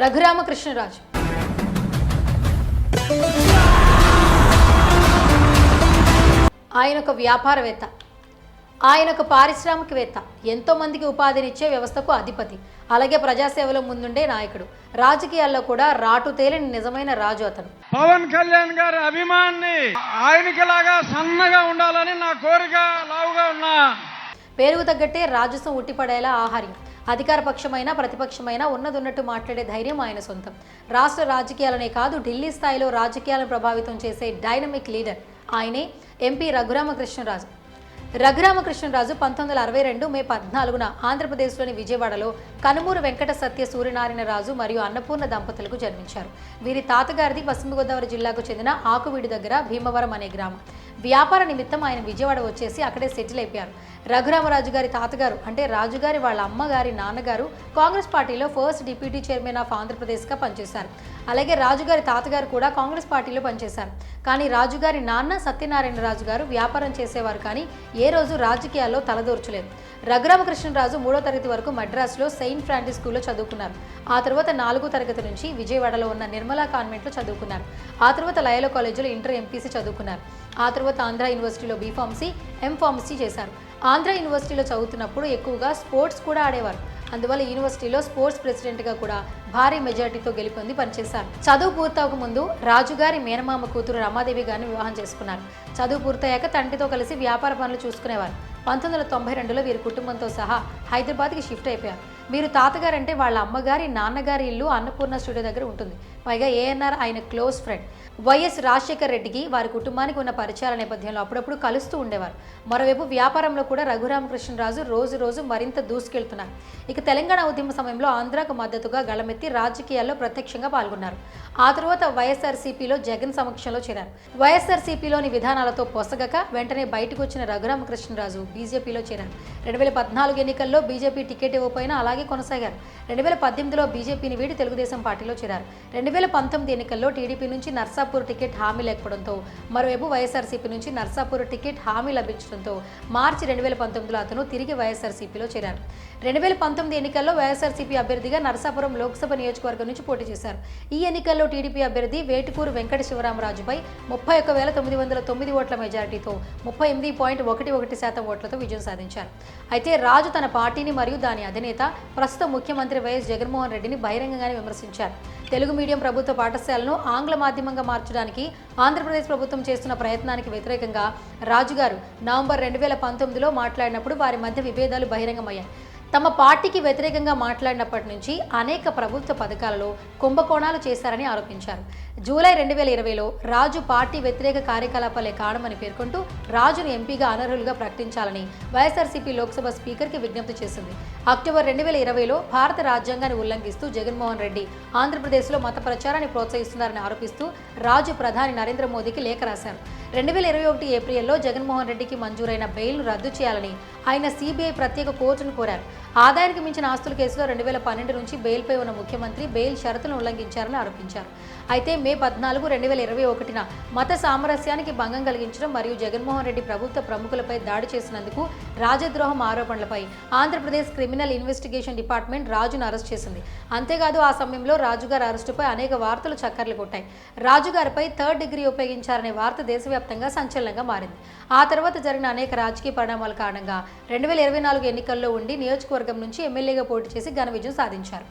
రఘురామకృష్ణరాజు. ఆయన ఒక వ్యాపారవేత్త ఆయన ఒక పారిశ్రామికవేత్త ఎంతో మందికి ఉపాధినిచ్చే వ్యవస్థకు అధిపతి అలాగే ప్రజాసేవలో ముందుండే నాయకుడు. రాజకీయాల్లో కూడా రాటు తేలిన నిజమైన రాజు అతను. పవన్ కళ్యాణ్ గారి అభిమాన్ని ఆయనకి లాగా సన్నగా ఉండాలని నా కోరిక లావుగా ఉన్నా. పేరుకు తగ్గట్టే రాజసం ఉట్టిపడేలా ఆహార్యం. అధికార పక్షమైనా ప్రతిపక్షమైనా ఉన్నదున్నట్టు మాట్లాడే ధైర్యం ఆయన సొంతం. రాష్ట్ర రాజకీయాలనే కాదు ఢిల్లీ స్థాయిలో రాజకీయాలను ప్రభావితం చేసే డైనమిక్ లీడర్ ఆయనే ఎంపీ రఘురామకృష్ణరాజు. రఘురామకృష్ణరాజు పంతొమ్మిది వందల అరవై రెండు మే పద్నాలుగున ఆంధ్రప్రదేశ్లోని విజయవాడలో కనుమూరు వెంకట సత్య సూర్యనారాయణ రాజు మరియు అన్నపూర్ణ దంపతులకు జన్మించారు. వీరి తాతగారిది పశ్చిమ గోదావరి జిల్లాకు చెందిన ఆకువీడు దగ్గర భీమవరం అనే గ్రామం. వ్యాపార నిమిత్తం ఆయన విజయవాడ వచ్చేసి అక్కడే సెటిల్ అయిపోయారు. రఘురామరాజు గారి తాతగారు అంటే రాజుగారి వాళ్ళ అమ్మగారి నాన్నగారు కాంగ్రెస్ పార్టీలో ఫస్ట్ డిప్యూటీ చైర్మన్ ఆఫ్ ఆంధ్రప్రదేశ్గా పనిచేశారు. అలాగే రాజుగారి తాతగారు కూడా కాంగ్రెస్ పార్టీలో పనిచేశారు. కానీ రాజుగారి నాన్న సత్యనారాయణ రాజు గారు వ్యాపారం చేసేవారు కానీ ఏ రోజు రాజకీయాల్లో తలదూర్చలేదు. రఘురామకృష్ణరాజు మూడో తరగతి వరకు మద్రాసులో సెయింట్ ఫ్రాన్సిస్ స్కూల్లో చదువుకున్నారు. ఆ తర్వాత నాలుగో తరగతి నుంచి విజయవాడలో ఉన్న నిర్మలా కాన్వెంట్లో చదువుకున్నారు. ఆ తర్వాత లయలో కాలేజీలో ఇంటర్ ఎంపీసీ చదువుకున్నారు. ఆ తర్వాత ఆంధ్ర యూనివర్సిటీలో బీఫార్మసీ ఎం ఫార్మసీ చేశారు. ఆంధ్ర యూనివర్సిటీలో చదువుతున్నప్పుడు ఎక్కువగా స్పోర్ట్స్ కూడా ఆడేవారు. అందువల్ల యూనివర్సిటీలో స్పోర్ట్స్ ప్రెసిడెంట్గా కూడా భారీ మెజార్టీతో గెలుపొంది పనిచేశారు. చదువు పూర్తవక ముందు రాజుగారి మేనమామ కూతురు రమాదేవి గారిని వివాహం చేసుకున్నారు. చదువు పూర్తయ్యాక తండ్రితో కలిసి వ్యాపార పనులు చూసుకునేవారు. పంతొమ్మిది వందల తొంభై రెండులో వీరి కుటుంబంతో సహా హైదరాబాద్కి షిఫ్ట్ అయిపోయారు. వీరు తాతగారంటే వాళ్ళ అమ్మగారి నాన్నగారి ఇల్లు అన్నపూర్ణ స్టూడియో దగ్గర ఉంటుంది. పైగా ఏఎన్ఆర్ ఆయన క్లోజ్ ఫ్రెండ్. వైఎస్ రాజశేఖర్ రెడ్డికి వారి కుటుంబానికి ఉన్న పరిచయాల నేపథ్యంలో అప్పుడప్పుడు కలుస్తూ ఉండేవారు. మరోవైపు వ్యాపారంలో కూడా రఘురామకృష్ణరాజు రోజు రోజు మరింత దూసుకెళ్తున్నారు. ఇక తెలంగాణ ఉద్యమ సమయంలో ఆంధ్రాకు మద్దతుగా గళమెత్తి రాజకీయాల్లో ప్రత్యక్షంగా పాల్గొన్నారు. ఆ తర్వాత వైఎస్ఆర్సీపీలో జగన్ సమక్షంలో చేరారు. వైఎస్ఆర్సీపీలోని విధానాలతో పొసగక వెంటనే బయటకు వచ్చిన రఘురామకృష్ణరాజు బీజేపీలో చేరారు. రెండు వేల పద్నాలుగు ఎన్నికల్లో బీజేపీ టికెట్ ఇవ్వకపోయినా అలాగే కొనసాగారు. రెండు వేల పద్దెనిమిదిలో బీజేపీని వీడి తెలుగుదేశం పార్టీలో చేరారు. రెండు వేల పంతొమ్మిది ఎన్నికల్లో టీడీపీ నుంచి నర్సాపూర్ టికెట్ హామీ లేకపోవడంతో మరోవైపు వైఎస్ఆర్సీపీ నుంచి నర్సాపూర్ టికెట్ హామీ లభించడంతో మార్చి రెండు వేల పంతొమ్మిదిలో అతను తిరిగి వైఎస్ఆర్సీపీలో చేరారు. రెండు వేల పంతొమ్మిది ఎన్నికల్లో వైఎస్ఆర్సీపీ అభ్యర్థిగా నర్సాపురం లోక్సభ నియోజకవర్గం నుంచి పోటీ చేశారు. ఈ ఎన్నికల్లో టీడీపీ అభ్యర్థి వేటుకూరు వెంకట శివరామరాజుపై ముప్పై ఒక్క వేల తొమ్మిది వందల తొమ్మిది ఓట్ల మెజారిటీతో ముప్పై ఎనిమిది పాయింట్ ఒకటి ఒకటి శాతం ఓట్లతో విజయం సాధించారు. అయితే రాజు తన పార్టీని మరియు దాని అధినేత ప్రస్తుత ముఖ్యమంత్రి వైఎస్ జగన్మోహన్ రెడ్డిని బహిరంగంగానే విమర్శించారు. తెలుగు మీడియం ప్రభుత్వ పాఠశాలను ఆంగ్ల మాధ్యమంగా మార్చడానికి ఆంధ్రప్రదేశ్ ప్రభుత్వం చేస్తున్న ప్రయత్నానికి వ్యతిరేకంగా రాజుగారు నవంబర్ రెండు వేల పంతొమ్మిదిలో మాట్లాడినప్పుడు వారి మధ్య విభేదాలు బహిరంగమయ్యాయి. తమ పార్టీకి వ్యతిరేకంగా మాట్లాడినప్పటి నుంచి అనేక ప్రభుత్వ పథకాలలో కుంభకోణాలు చేశారని ఆరోపించారు. జూలై రెండు వేల ఇరవైలో రాజు పార్టీ వ్యతిరేక కార్యకలాపాలే కారణమని పేర్కొంటూ రాజును ఎంపీగా అనర్హులుగా ప్రకటించాలని వైఎస్ఆర్సీపీ లోక్సభ స్పీకర్కి విజ్ఞప్తి చేసింది. అక్టోబర్ రెండు వేల ఇరవైలో భారత రాజ్యాంగాన్ని ఉల్లంఘిస్తూ జగన్మోహన్ రెడ్డి ఆంధ్రప్రదేశ్లో మత ప్రచారాన్ని ప్రోత్సహిస్తున్నారని ఆరోపిస్తూ రాజు ప్రధాని నరేంద్ర మోదీకి లేఖ రాశారు. రెండు వేల ఇరవై ఒకటి ఏప్రిల్లో జగన్మోహన్ రెడ్డికి మంజూరైన బెయిల్ను రద్దు చేయాలని ఆయన సిబిఐ ప్రత్యేక కోర్టును కోరారు. ఆదాయానికి మించిన ఆస్తుల కేసులో రెండు వేల పన్నెండు నుంచి బెయిల్పై ఉన్న ముఖ్యమంత్రి బెయిల్ షరతులను ఉల్లంఘించారని ఆరోపించారు. అయితే మే పద్నాలుగు రెండు వేల ఇరవై ఒకటిన మత సామరస్యానికి భంగం కలిగించడం మరియు జగన్మోహన్ రెడ్డి ప్రభుత్వ ప్రముఖులపై దాడి చేసినందుకు రాజద్రోహం ఆరోపణలపై ఆంధ్రప్రదేశ్ క్రిమినల్ ఇన్వెస్టిగేషన్ డిపార్ట్మెంట్ రాజును అరెస్ట్ చేసింది. అంతేకాదు ఆ సమయంలో రాజుగారి అరెస్టుపై అనేక వార్తలు చక్కర్లు కొట్టాయి. రాజుగారిపై థర్డ్ డిగ్రీ ఉపయోగించారనే వార్త దేశవ్యాప్తంగా సంచలనంగా మారింది. ఆ తర్వాత జరిగిన అనేక రాజకీయ పరిణామాల కారణంగా రెండు వేల ఇరవై నాలుగు ఎన్నికల్లో ఉండి నియోజకవర్గం నుంచి ఎమ్మెల్యేగా పోటీ చేసి ఘన విజయం సాధించారు.